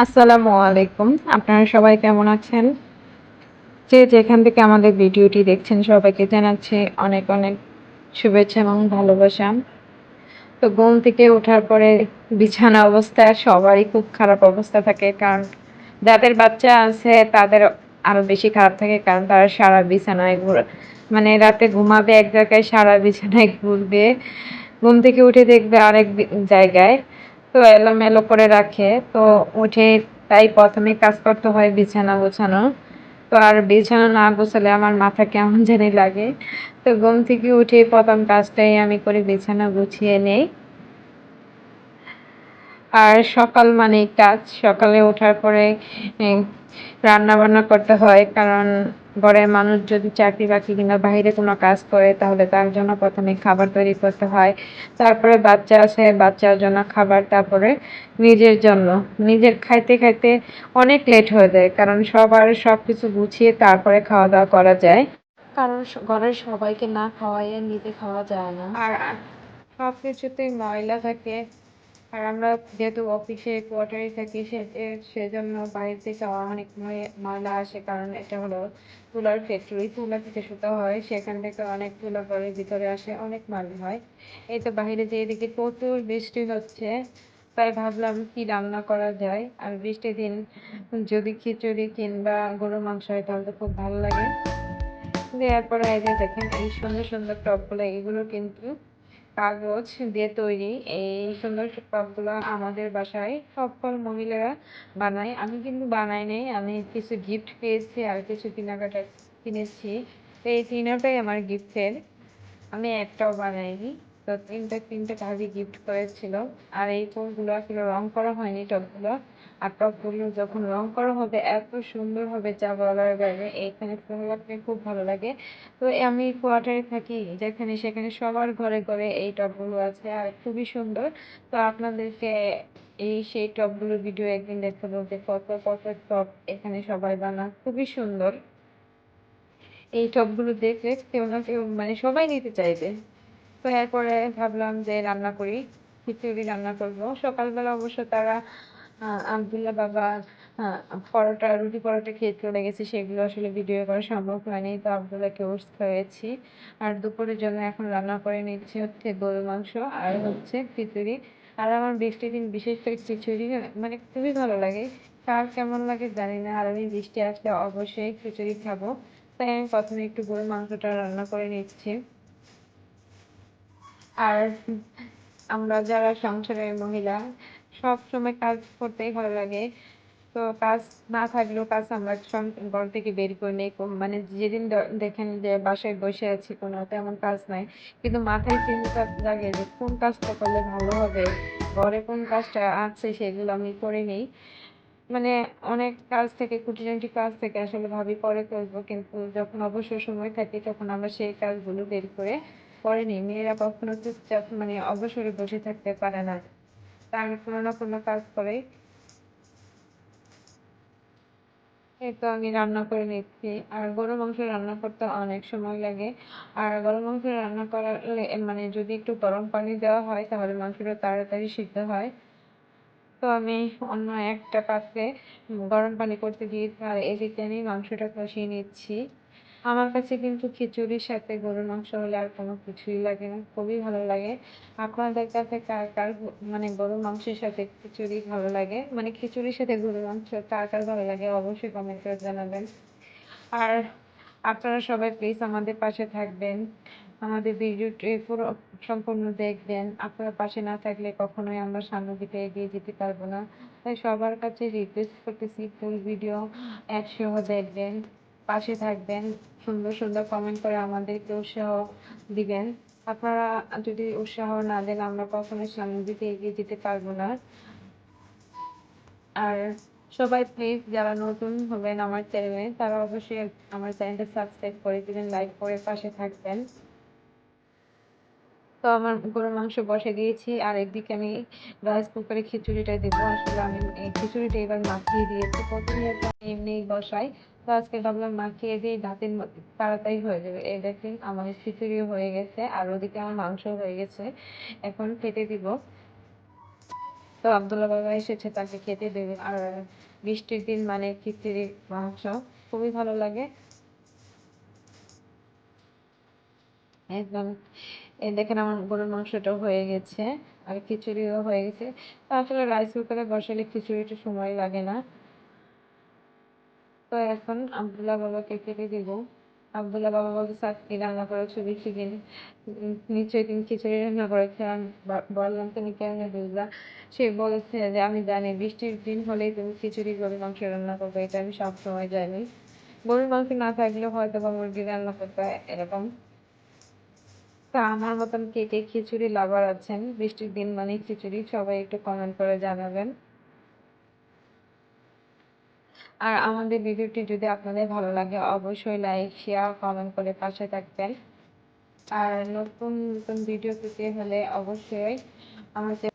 আসসালামু আলাইকুম। আপনারা সবাই কেমন আছেন? যে যেখান থেকে আমাদের ভিডিওটি দেখছেন, সবাইকে জানাচ্ছি অনেক অনেক শুভেচ্ছা এবং ভালোবাসা। তো ঘুম থেকে ওঠার পরে বিছানা অবস্থা, সবারই খুব খারাপ অবস্থা থাকে। কারণ যাদের বাচ্চা আছে, তাদের আরও বেশি খারাপ থাকে। কারণ তারা সারা বিছানায় ঘুরে মানে রাতে ঘুমাবে, এক জায়গায় সারা বিছানায় ঘুরবে। ঘুম থেকে উঠে দেখবে আরেক জায়গায়। তো এলোমেলো করে রাখে। তো উঠে তাই প্রথমে কাজ করতে হয় বিছানা গোছানো। তো আর বিছানা না গোছালে আমার মাথা কেমন জানি লাগে। তো ঘুম থেকে উঠে প্রথম কাজটাই আমি করি বিছানা গুছিয়ে নেই। আর সকাল মানে কাজ। সকালে ওঠার পরে রান্না বান্না করতে হয় কারণ ঘরের মানুষ যদি চাকরি বাকরি কিংবা বাইরে কোনো কাজ করে তাহলে তার জন্য প্রথমে খাবার তৈরি করতে হয়। তারপরে বাচ্চা আছে বাচ্চার জন্য খাবার তারপরে নিজের জন্য। নিজের খাইতে খাইতে অনেক লেট হয়ে যায় কারণ সবার সব কিছু গুছিয়ে তারপরে খাওয়া দাওয়া করা যায়। কারণ ঘরের সবাইকে না খাওয়াইয়ে নিজে খাওয়া যায় না। আর সব কিছুতেই ময়লা থাকে। আর আমরা যেহেতু অফিসে কোয়ার্টারে থাকি, সে সেজন্য বাইরে থেকে অনেক ময়লা আসে। কারণ এটা হলো তুলার ফ্যাক্টরি তুলা থেকে সুতা হয়, সেখান থেকে অনেক তুলা ঘরের ভিতরে আসে, অনেক ময়লা হয়। এই তো বাইরে যে এদিকে প্রচুর বৃষ্টি হচ্ছে, তাই ভাবলাম কি রান্না করা যায়? আর বৃষ্টির দিন যদি খিচুড়ি কিংবা গরুর মাংস হয়, তাহলে তো খুব ভালো লাগে। দেওয়ার পরে এই যে দেখেন, এই সুন্দর সুন্দর টপগুলো এগুলো কিন্তু কাগজ দিয়ে তৈরি এই সুন্দর টপগুলো আমাদের বাসায়। সকল মহিলারা বানায়। আমি কিন্তু বানাই নাই। আমি কিছু গিফট পেয়েছি আর কিছু কেনাকাটা কিনেছি। তো এই তিনটাই আমার গিফটের আমি একটাও বানাইনি। তো তিনটে তিনটে ভাবি গিফট করেছিল। আর এই ফুলগুলো আসলে রং করা হয়নি টবগুলো আর টবগুলো যখন রং করা হবে, এত সুন্দর হবে যা বলার বাইরে, এইখানে ফুল লাগতে খুব ভালো লাগে। তো আমি কোয়ার্টারে থাকি, যেখানে সেখানে সবার ঘরে ঘরে এই টবগুলো আছে, আর খুবই সুন্দর। তো আপনাদেরকে এই সেই টবগুলোর ভিডিও একদিন দেখাবো যে কত কত টব এখানে সবাই বানা খুবই সুন্দর। এই টবগুলো দেখলে কেউ না কেউ মানে সবাই নিতে চাইবে। তো এরপরে ভাবলাম যে রান্না করি, খিচুড়ি রান্না করব। সকালবেলা অবশ্য তারা আবদুল্লাহ বাবা পরোটা, রুটি পরোটা খেয়ে চলে গেছে, সেগুলো আসলে ভিডিও করা সম্ভব হয়নি, তো আবদুল্লাহকে ওটস খাওয়াচ্ছি। আর দুপুরের জন্য এখন রান্না করে নিচ্ছি হচ্ছে গরু মাংস আর হচ্ছে খিচুড়ি। আর আমার বৃষ্টির দিন বিশেষ করে খিচুড়ি মানে খুবই ভালো লাগে। কার কেমন লাগে জানি না, আর আমি বৃষ্টি আসলে অবশ্যই খিচুড়ি খাব। তাই আমি প্রথমে একটু গরুর মাংসটা রান্না করে নিচ্ছি। আর আমরা যারা সংসারের মহিলা, সব সময় কাজ করতেই ভালো লাগে। তো কাজ না থাকলেও কাজ আমরা ঘর থেকে বের করে নেই। মানে যেদিন দেখেন যে বাসায় বসে আছি, কোনো তেমন কাজ নাই। কিন্তু মাথায় চিন্তা জাগে যে কোন কাজটা করলে ভালো হবে? ঘরে কোন কাজটা আছে সেগুলো আমি করে নিই। মানে অনেক কাজ থেকে, খুঁটিনাটি কাজ থেকে আসলে ভাবি পরে করব। কিন্তু যখন অবসর সময় থাকে, তখন আমরা সেই কাজগুলো বের করে করে নিই মেয়েরা কখনো চুপচাপ মানে অবসরে বসে থাকতে পারে না। তার কোনো না কোনো কাজ করে এই তো আমি রান্না করে নিচ্ছি। আর গরু মাংস রান্না করতে অনেক সময় লাগে। আর গরু মাংস রান্না করার মানে যদি একটু গরম পানি দেওয়া হয়, তাহলে মাংসটা তাড়াতাড়ি সিদ্ধ হয়। তো আমি অন্য একটা পাত্রে গরম পানি করতে দিয়ে আর এদিকে আমি মাংসটা কষিয়ে নিচ্ছি। আমার কাছে কিন্তু খিচুড়ির সাথে গরুর মাংস হলে আর কোনো কিছুই লাগে না, খুবই ভালো লাগে। আপনাদের কাছে কার কার মানে গরুর মাংসের সাথে খিচুড়ি ভালো লাগে? মানে খিচুড়ির সাথে গরুর মাংস কার কার ভালো লাগে অবশ্যই কমেন্ট করে জানাবেন। আর আপনারা সবাই প্লিজ আমাদের পাশে থাকবেন, আমাদের ভিডিওটি পুরো সম্পূর্ণ দেখবেন। আপনার পাশে না থাকলে কখনোই আমরা সামনের দিকে এগিয়ে যেতে পারব না। তাই সবার কাছে রিকোয়েস্ট করতেছি ফুল ভিডিও একসহ দেখবেন। পাশে থাকবেন। সুন্দর সুন্দর কমেন্ট করে আমাদেরকে উৎসাহ দিবেন। আপনারা যদি উৎসাহ না দেন, আমরা কখনোই সামনের দিকে এগিয়ে যেতে পারব না। আর সবাই প্লিজ যারা নতুন হবেন আমার চ্যানেলে তারা অবশ্যই আমার চ্যানেলটা সাবস্ক্রাইব করে দিবেন লাইক করে পাশে থাকবেন। তো আমার গরুর মাংস বসে দিয়েছি। আর একদিকে আমি রাইস কুকারে খিচুড়িটা দেবো। আসলে আমি এই খিচুড়িটা এবার মাখিয়ে দিয়েছি। প্রথমে এমনি বসাই। তো আজকে ভাবলাম মাখিয়ে দিয়ে দাঁতের তাড়াতাড়ি হয়ে যাবে। এই দেখেন আমার খিচুড়ি হয়ে গেছে আর ওদিকে আমার মাংস হয়ে গেছে। এখন খেতে দিব। তো আব্দুল্লাহ বাবা এসেছে, তাকে খেতে দেবে। আর বৃষ্টির দিন মানে খিচুড়ি মাংস। খুবই ভালো লাগে। একদম। এই দেখেন আমার গরুর মাংসটাও হয়ে গেছে, আর খিচুড়িও হয়ে গেছে। আসলে রাইস কুকারে বসালে খিচুড়িটা সময় লাগে না। তো এখন আব্দুল্লাহ বাবাকে কেটে দিব। আব্দুল্লাহ বাবা বলছে আজকে রান্না করেছ বেশি দিন নিশ্চয়ই তুমি খিচুড়ি রান্না করেছ আমি বললাম, তুমি কেমনে বুঝলা? সে বলেছে যে, আমি জানি বৃষ্টির দিন হলেই তুমি খিচুড়ি, গরুর মাংস রান্না করবে। এটা আমি সবসময় জানি। গরুর মাংস না থাকলেও হয়তো বা মুরগি রান্না করতে এরকম। তা আমার মতন কে কে খিচুড়ি লাভার আছেন, বৃষ্টির দিন মানে খিচুড়ি, সবাই একটু কমেন্ট করে জানাবেন। আর আমাদের ভিডিওটি যদি আপনাদের ভালো লাগে, অবশ্যই লাইক শেয়ার কমেন্ট করে পাশে থাকবেন। আর নতুন নতুন ভিডিও পেতে হলে অবশ্যই আমাদের